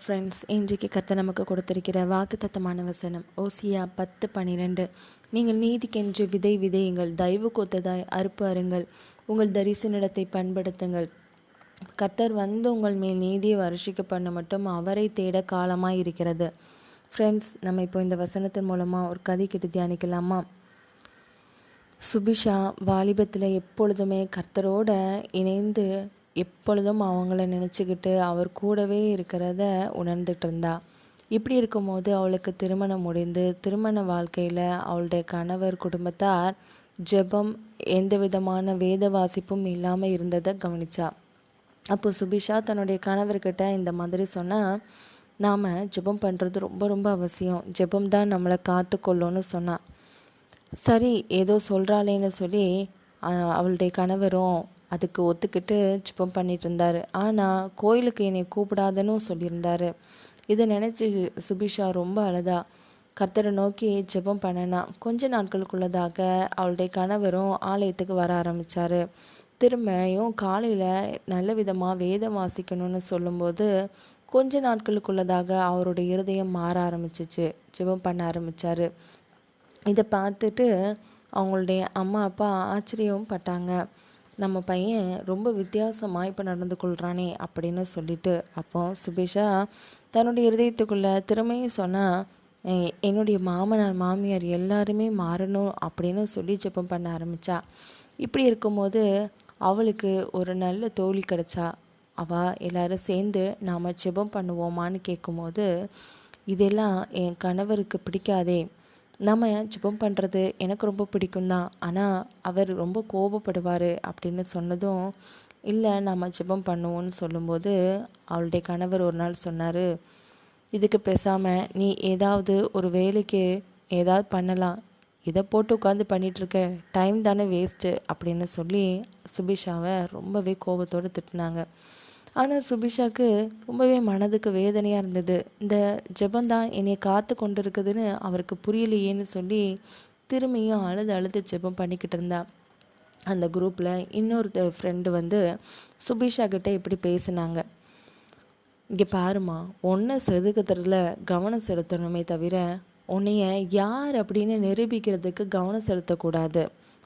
Friends இன்றைக்கு கர்த்தர் நமக்கு கொடுத்திருக்கிற வாக்குத்தத்தமான வசனம் ஓசியா பத்து பன்னிரெண்டு நீங்கள் நீதிக்கென்று விதை விதையுங்கள் தயவு கொத்ததாய் அறுப்பு அருங்கள் உங்கள் தரிசனிடத்தை பண்படுத்துங்கள் கர்த்தர் வந்து உங்கள் மேல் நீதியை வருஷிக்க பண்ண மட்டும் அவரை தேட காலமாக இருக்கிறது. ஃப்ரெண்ட்ஸ் நம்ம இப்போ இந்த வசனத்தின் மூலமாக ஒரு கதை கிட்ட தியானிக்கலாமா? சுபிஷா வாலிபத்தில் எப்பொழுதுமே கர்த்தரோட இணைந்து எப்பொழுதும் அவங்கள நினச்சிக்கிட்டு அவர் கூடவே இருக்கிறத உணர்ந்துட்டு இருந்தா இப்படி இருக்கும்போது அவளுக்கு திருமணம் முடிந்து திருமண வாழ்க்கையில் அவளுடைய கணவர் குடும்பத்தார் ஜெபம் எந்த விதமான வேத வாசிப்பும் இல்லாமல் இருந்ததை கவனிச்சா. அப்போ சுபிஷா தன்னுடைய கணவர்கிட்ட இந்த மாதிரி சொன்னால் நாம் ஜெபம் பண்ணுறது ரொம்ப ரொம்ப அவசியம். ஜெபம் தான் நம்மளை காத்துக்கொள்ளும்னு சொன்னான் சரி ஏதோ சொல்கிறாளேன்னு சொல்லி அவளுடைய கணவரும் அதுக்கு ஒத்துக்கிட்டு ஜெபம் பண்ணிட்டு இருந்தார் ஆனால் கோயிலுக்கு என்னை கூப்பிடாதன்னு சொல்லியிருந்தாரு. இதை நினச்சி சுபிஷா ரொம்ப அழுதா. கர்த்தரை நோக்கி ஜெபம் பண்ணனா. கொஞ்ச நாட்களுக்குள்ளதாக அவளுடைய கணவரும் ஆலயத்துக்கு வர ஆரம்பித்தார் திரும்பியும் காலையில் நல்ல விதமாக வேதம் வாசிக்கணும்னு சொல்லும்போது கொஞ்ச நாட்களுக்குள்ளதாக அவருடைய இருதயம் மாற ஆரம்பிச்சிச்சு. ஜெபம் பண்ண ஆரம்பித்தார் இதை பார்த்துட்டு அவங்களுடைய அம்மா அப்பா ஆச்சரியம் பட்டாங்க. நம்ம பையன் ரொம்ப வித்தியாசமாக இப்போ நடந்து கொள்கிறானே அப்படின்னு சொல்லிட்டு அப்போ சுபேஷா தன்னுடைய இருதயத்துக்குள்ள திறமையும் சொன்னால் என்னுடைய மாமனார் மாமியார் எல்லாருமே மாறணும் அப்படின்னு சொல்லி ஜெபம் பண்ண ஆரம்பித்தா இப்படி இருக்கும்போது அவளுக்கு ஒரு நல்ல தோழி கிடைச்சா. அவள் எல்லாரும் சேர்ந்து நாம் ஜெபம் பண்ணுவோமான்னு கேட்கும்போது இதெல்லாம் என் கணவருக்கு பிடிக்காதே நம்ம ஜெபம் பண்ணுறது எனக்கு ரொம்ப பிடிக்கும் தான் ஆனால் அவர் ரொம்ப கோபப்படுவார் அப்படின்னு சொன்னதும் இல்லை நம்ம ஜெபம் பண்ணுவோம்னு சொல்லும்போது அவளுடைய கணவர் ஒரு நாள் சொன்னார் இதுக்கு பேசாமல் நீ ஏதாவது ஒரு வேலைக்கு ஏதாவது பண்ணலாம். இதை போட்டு உட்காந்து பண்ணிகிட்ருக்க டைம் தானே வேஸ்ட்டு அப்படின்னு சொல்லி சுபிஷாவை ரொம்பவே கோபத்தோடு திட்டினாங்க. ஆனால் சுபிஷாக்கு ரொம்பவே மனதுக்கு வேதனையாக இருந்தது. இந்த ஜெபந்தான் என்னை காத்து கொண்டு இருக்குதுன்னு அவருக்கு புரியலையேன்னு சொல்லி திரும்பியும் அழுது அழுது ஜெபம் பண்ணிக்கிட்டு இருந்தா. அந்த குரூப்பில் இன்னொரு ஃப்ரெண்டு வந்து சுபிஷா கிட்டே இப்படி பேசினாங்க. இங்கே பாருமா ஒன்றை செதுக்கிறதுல கவனம் செலுத்தணுமே தவிர உன்னைய யார் அப்படின்னு நிரூபிக்கிறதுக்கு கவனம் செலுத்தக்கூடாது.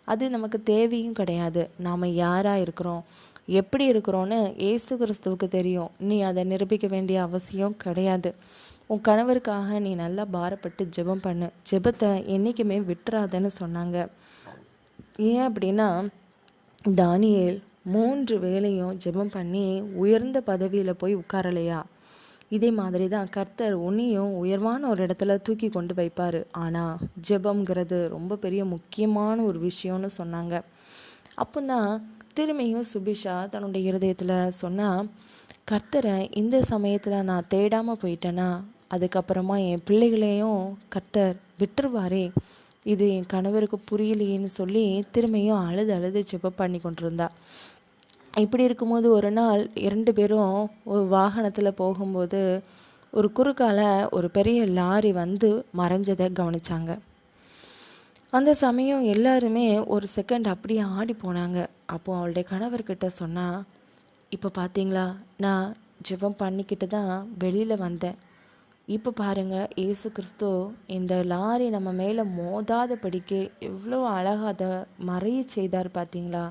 அது நமக்கு தேவையும் கிடையாது. நாம் யாராக இருக்கிறோம்? எப்படி இருக்கிறோன்னு ஏசு கிறிஸ்துவுக்கு தெரியும். நீ அதை நிரூபிக்க வேண்டிய அவசியம் கிடையாது. உன் கணவருக்காக நீ நல்லா பாரப்பட்டு ஜெபம் பண்ணு. ஜெபத்தை என்றைக்குமே விட்டுறாதன்னு சொன்னாங்க. ஏன் அப்படின்னா தானியேல் மூன்று வேளையும் ஜெபம் பண்ணி உயர்ந்த பதவியில் போய் உட்காரலையா? இதே மாதிரி தான் கர்த்தர் உன்னையும் உயர்வான ஒரு இடத்துல தூக்கி கொண்டு வைப்பார். ஆனால் ஜெபம்ங்கிறது ரொம்ப பெரிய முக்கியமான ஒரு விஷயம்னு சொன்னாங்க. அப்போ தான் திரும்பியும் சுபிஷா தன்னுடைய இருதயத்தில் சொன்னால் கர்த்தரை இந்த சமயத்தில் நான் தேடாமல் போயிட்டேன்னா அதுக்கப்புறமா என் பிள்ளைகளையும் கர்த்தர் விட்டுருவாரே. இது என் கணவருக்கு புரியலையேன்னு சொல்லி திரும்பியும் அழுது அழுது ஜெபம் பண்ணி கொண்டிருந்தா. இப்படி இருக்கும்போது ஒரு நாள் இரண்டு பேரும் ஒரு வாகனத்தில் போகும்போது ஒரு குறுக்கால ஒரு பெரிய லாரி வந்து மறைஞ்சதை கவனிச்சாங்க. அந்த சமயம் எல்லாருமே ஒரு செகண்ட் அப்படியே ஆடி போனாங்க. அப்போது அவளுடைய கணவர்கிட்ட சொன்னால் இப்போ பார்த்தீங்களா நான் ஜெபம் பண்ணிக்கிட்டு தான் வெளியில் வந்தேன். இப்போ பாருங்கள் இயேசு கிறிஸ்து இந்த லாரி நம்ம மேலே மோதாதபடிக்கு எவ்வளோ அழகாக அதை மறைய செய்தார் பார்த்தீங்களா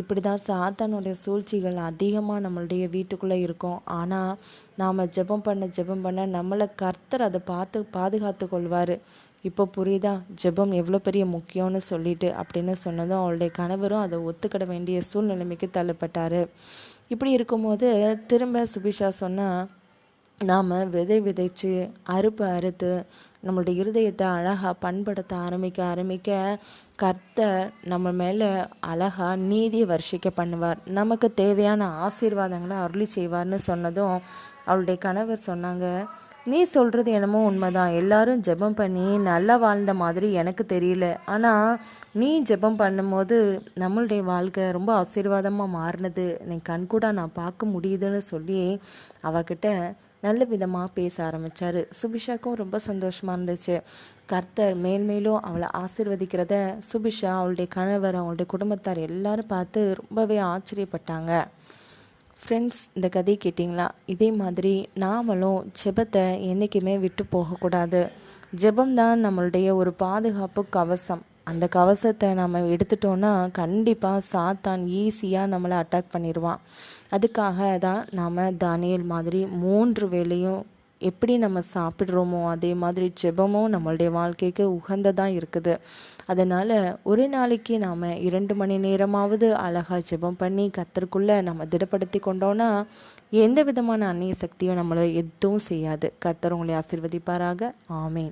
இப்படி தான் சாத்தானுடைய சூழ்ச்சிகள் அதிகமாக நம்மளுடைய வீட்டுக்குள்ளே இருக்கும். ஆனால் நாம் ஜெபம் பண்ண ஜெபம் பண்ண நம்மளை கர்த்தர் அதை பார்த்து பாதுகாத்து கொள்வார். இப்போ புரியுதா? ஜெபம் எவ்வளோ பெரிய முக்கியம்னு சொல்லிட்டு அப்படின்னு சொன்னதும் அவளுடைய கணவரும் அதை ஒத்துக்கிட வேண்டிய சூழ்நிலைமைக்கு தள்ளப்பட்டார். இப்படி இருக்கும்போது திரும்ப சுபிஷா சொன்னால் நாம் விதை விதைச்சு அறுப்பு அறுத்து நம்மளுடைய இருதயத்தை அழகாக பண்படுத்த ஆரம்பிக்க ஆரம்பிக்க கர்த்தர் நம்ம மேலே அழகாக நீதியை வர்ஷிக்க பண்ணுவார். நமக்கு தேவையான ஆசீர்வாதங்களை அருளி செய்வார்னு சொன்னதும் அவளுடைய கணவர் சொன்னாங்க. நீ சொல்கிறது என்னமோ உண்மைதான். எல்லாரும் ஜெபம் பண்ணி நல்லா வாழ்ந்த மாதிரி எனக்கு தெரியல. ஆனால் நீ ஜெபம் பண்ணும்போது நம்மளுடைய வாழ்க்கை ரொம்ப ஆசீர்வாதமாக மாறினது. நீ கண்கூடாக நான் பார்க்க முடியுதுன்னு சொல்லி அவகிட்ட நல்ல விதமாக பேச ஆரம்பித்தார் சுபிஷாக்கும் ரொம்ப சந்தோஷமாக இருந்துச்சு. கர்த்தர் மேல்மேலும் அவளை ஆசிர்வதிக்கிறத சுபிஷா அவளுடைய கணவர் அவளுடைய குடும்பத்தார் எல்லாரும் பார்த்து ரொம்பவே ஆச்சரியப்பட்டாங்க. ஃப்ரெண்ட்ஸ் இந்த கதை கேட்டிங்களா? இதே மாதிரி நாமளும் ஜெபத்தை என்றைக்குமே விட்டு போகக்கூடாது. ஜெபம் தான் நம்மளுடைய ஒரு பாதுகாப்பு கவசம். அந்த கவசத்தை நம்ம எடுத்துட்டோன்னா கண்டிப்பாக சாத்தான் ஈஸியாக நம்மளை அட்டாக் பண்ணிடுவான் அதுக்காக தான் நாம் தானியல் மாதிரி மூன்று வேளையும் எப்படி நம்ம சாப்பிட்றோமோ அதே மாதிரி ஜெபமும் நம்மளுடைய வாழ்க்கைக்கு உகந்ததாக இருக்குது. அதனால் ஒரு நாளைக்கு நாம் இரண்டு மணி நேரமாவது அழகாக ஜெபம் பண்ணி கத்தருக்குள்ளே நம்ம திடப்படுத்தி கொண்டோன்னா எந்த விதமான அந்நிய சக்தியும் நம்மளை எதுவும் செய்யாது. கத்தர் உங்களை ஆசிர்வதிப்பாராக. ஆமேன்.